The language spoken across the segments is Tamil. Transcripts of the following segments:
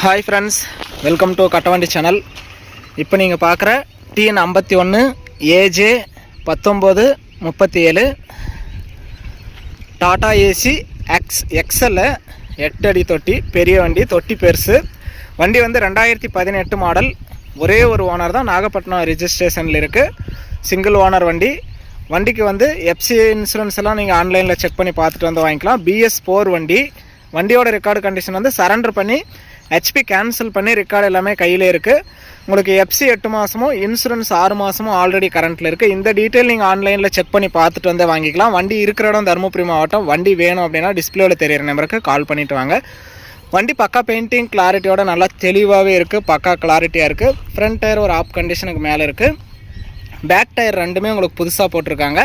Hi friends welcome to Kattavandi channel இப்போ நீங்கள் பார்க்குற டிஎன் ஐம்பத்தி ஒன்று ஏஜே பத்தொம்போது முப்பத்தி ஏழு டாடா ஏசி எக்ஸ் எக்ஸல்ல எட்டு அடி தொட்டி பெரிய வண்டி தொட்டி பெருசு. வண்டி வந்து ரெண்டாயிரத்தி பதினெட்டு மாடல் ஒரே ஒரு ஓனர் தான் நாகப்பட்டினம் ரிஜிஸ்ட்ரேஷனில் இருக்குது சிங்கிள் ஓனர் வண்டி. வண்டிக்கு வந்து எஃப்சி இன்சூரன்ஸ் எல்லாம் நீங்கள் ஆன்லைனில் செக் பண்ணி பார்த்துட்டு வந்து வாங்கிக்கலாம். பிஎஸ் ஃபோர் வண்டி. வண்டியோட ரெக்கார்டு கண்டிஷன் வந்து சரண்டர் பண்ணி ஹெச்பி கேன்சல் பண்ணி ரெக்கார்டு எல்லாமே கையில் இருக்குது உங்களுக்கு எஃப்சி எட்டு மாதமும் இன்சூரன்ஸ் ஆறு மாதமும் ஆல்ரெடி கரண்ட்டில் இருக்குது இந்த டீட்டெயில் நீங்கள் ஆன்லைனில் செக் பண்ணி பார்த்துட்டு வந்து வாங்கிக்கலாம். வண்டி இருக்கிற இடம் தருமபுரி மாவட்டம். வண்டி வேணும் அப்படின்னா டிஸ்பிளேவில் தெரியிற நம்பருக்கு கால் பண்ணிவிட்டு வாங்க. வண்டி பக்கா பெயிண்டிங் கிளாரிட்டியோட நல்லா தெளிவாகவே இருக்குது பக்கா கிளாரிட்டியாக இருக்குது ஃப்ரண்ட் டயர் ஒரு ஆப் கண்டிஷனுக்கு மேலே இருக்குது பேக் டயர் ரெண்டுமே உங்களுக்கு புதுசாக போட்டிருக்காங்க.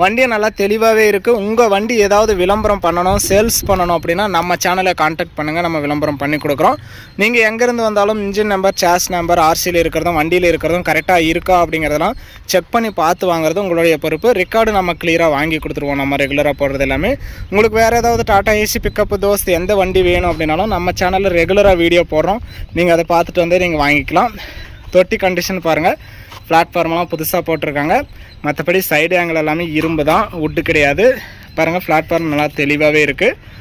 வண்டியை நல்லா தெளிவாகவே இருக்குது உங்கள் வண்டி ஏதாவது விளம்பரம் பண்ணணும் சேல்ஸ் பண்ணணும் அப்படின்னா நம்ம சேனலை காண்டாக்ட் பண்ணுங்கள் நம்ம விளம்பரம் பண்ணி கொடுக்குறோம். நீங்கள் எங்கேருந்து வந்தாலும் இன்ஜின் நம்பர் சேஸ் நம்பர் ஆர்சியில் இருக்கிறதும் வண்டியில் இருக்கிறதும் கரெக்டாக இருக்கா அப்படிங்கிறதெல்லாம் செக் பண்ணி பார்த்து வாங்குறது உங்களுடைய பொறுப்பு. ரெக்கார்டு நம்ம கிளியராக வாங்கி கொடுத்துருவோம். நம்ம ரெகுலராக போடுறது எல்லாமே. உங்களுக்கு வேறு ஏதாவது டாட்டா ஏசி பிக்கப் தோஸ்து எந்த வண்டி வேணும் அப்படின்னாலும் நம்ம சேனலில் ரெகுலராக வீடியோ போடுறோம். நீங்கள் அதை பார்த்துட்டு வந்து நீங்கள் வாங்கிக்கலாம். தொட்டி கண்டிஷன் பாருங்கள் பிளாட்ஃபார்ம்லாம் புதுசாக போட்டிருக்காங்க. மற்றபடி சைடு ஆங்கிள் எல்லாமே இரும்பு தான். உட்டு கிடையாது. பாருங்கள் பிளாட்ஃபார்ம் நல்லா தெளிவாகவே இருக்குது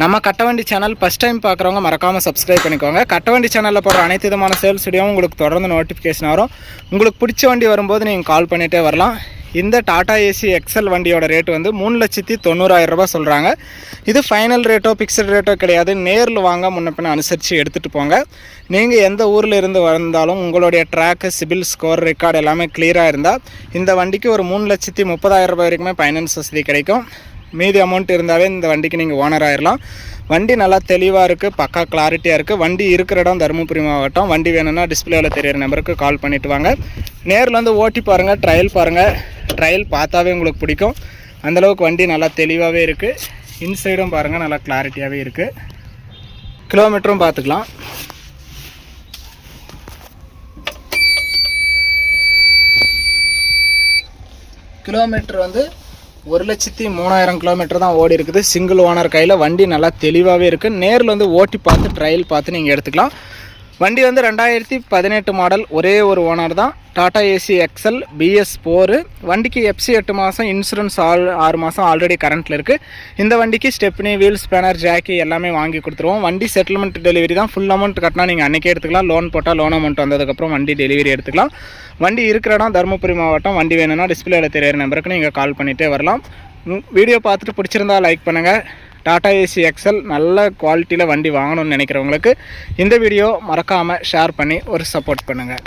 நம்ம கட்டவண்டி சேனல் ஃபஸ்ட் டைம் பார்க்குறவங்க மறக்காமல் சப்ஸ்கிரைப் பண்ணிக்கோங்க. கட்டவண்டி சேனலில் போடுற அனைத்து விதமான சேல்ஸ் வீடியோவும் உங்களுக்கு தொடர்ந்து நோட்டிஃபிகேஷன் வரும். உங்களுக்கு பிடிச்ச வண்டி வரும்போது நீங்கள் கால் பண்ணிகிட்டே வரலாம். இந்த டாடா ஏசி எக்ஸல் வண்டியோட ரேட் வந்து மூணு லட்சத்தி தொண்ணூறாயிரம் ரூபாய் சொல்கிறாங்க இது ஃபைனல் ரேட்டோ பிக்சட் ரேட்டோ கிடையாது. நேரில் வாங்க முன்ன அனுசரித்து எடுத்துகிட்டு போங்க. நீங்கள் எந்த ஊரில் இருந்து வந்தாலும் உங்களுடைய ட்ராக்கு சிபில் ஸ்கோர் ரெக்கார்டு எல்லாமே கிளியராக இருந்தால் இந்த வண்டிக்கு ஒரு மூணு லட்சத்தி முப்பதாயிரம் ரூபாய் வரைக்குமே ஃபைனான்ஸ் வசதி கிடைக்கும். மீதி அமௌண்ட் இருந்தாவே இந்த வண்டிக்கு நீங்கள் ஓனர் ஆயிடலாம் வண்டி நல்லா தெளிவாக இருக்குது பக்கா கிளாரிட்டியாக இருக்குது வண்டி இருக்கிற இடம் தருமபுரி மாவட்டம். வண்டி வேணும்னா டிஸ்பிளேவில் தெரியிற நம்பருக்கு கால் பண்ணிவிட்டு வாங்க. நேரில் வந்து ஓட்டி பாருங்கள் ட்ரையல் பாருங்கள் ட்ரையல் பார்த்தாவே உங்களுக்கு பிடிக்கும். அந்தளவுக்கு வண்டி நல்லா தெளிவாகவே இருக்குது இன்சைடும் பாருங்கள் நல்லா கிளாரிட்டியாகவே இருக்குது கிலோமீட்டரும் பார்த்துக்கலாம். கிலோமீட்டர் வந்து ஒரு லட்சத்தி மூணாயிரம் கிலோமீட்டர் தான் ஓடி இருக்குது. சிங்கிள் ஓனர் கையில் வண்டி நல்லா தெளிவாகவே இருக்குது நேரில் வந்து ஓட்டி பார்த்து ட்ரையல் பார்த்து நீங்கள் எடுத்துக்கலாம். வண்டி வந்து ரெண்டாயிரத்தி பதினெட்டு மாடல் ஒரே ஒரு ஓனர் தான். Tata Ace XL BS four வண்டிக்கு எஃப்சி எட்டு மாதம் இன்சூரன்ஸ் ஆல் ஆறு மாதம் ஆல்ரெடி கரண்ட்டில் இருக்குது இந்த வண்டிக்கு ஸ்டெப்னி வீல் ஸ்பேனர் ஜாக்கி எல்லாமே வாங்கி கொடுத்துருவோம். வண்டி செட்டில்மெண்ட் டெலிவரி தான். ஃபுல் அமௌண்ட் கட்டினா நீங்கள் அன்றைக்கே எடுத்துக்கலாம். லோன் போட்டால் லோன் அமௌண்ட் வந்ததுக்கப்புறம் வண்டி டெலிவரி எடுத்துக்கலாம். வண்டி இருக்கிற இடம் தருமபுரி மாவட்டம். வண்டி வேணும்னா டிஸ்பிளேயில் தெரியிற நம்பருக்கு நீங்கள் கால் பண்ணிகிட்டே வரலாம். வீடியோ பார்த்துட்டு பிடிச்சிருந்தா லைக் பண்ணுங்கள் டாடா ஏசி எக்ஸல் நல்ல குவாலிட்டியில் வண்டி வாங்கணும்னு நினைக்கிறவங்களுக்கு இந்த வீடியோ மறக்காமல் ஷேர் பண்ணி ஒரு சப்போர்ட் பண்ணுங்கள்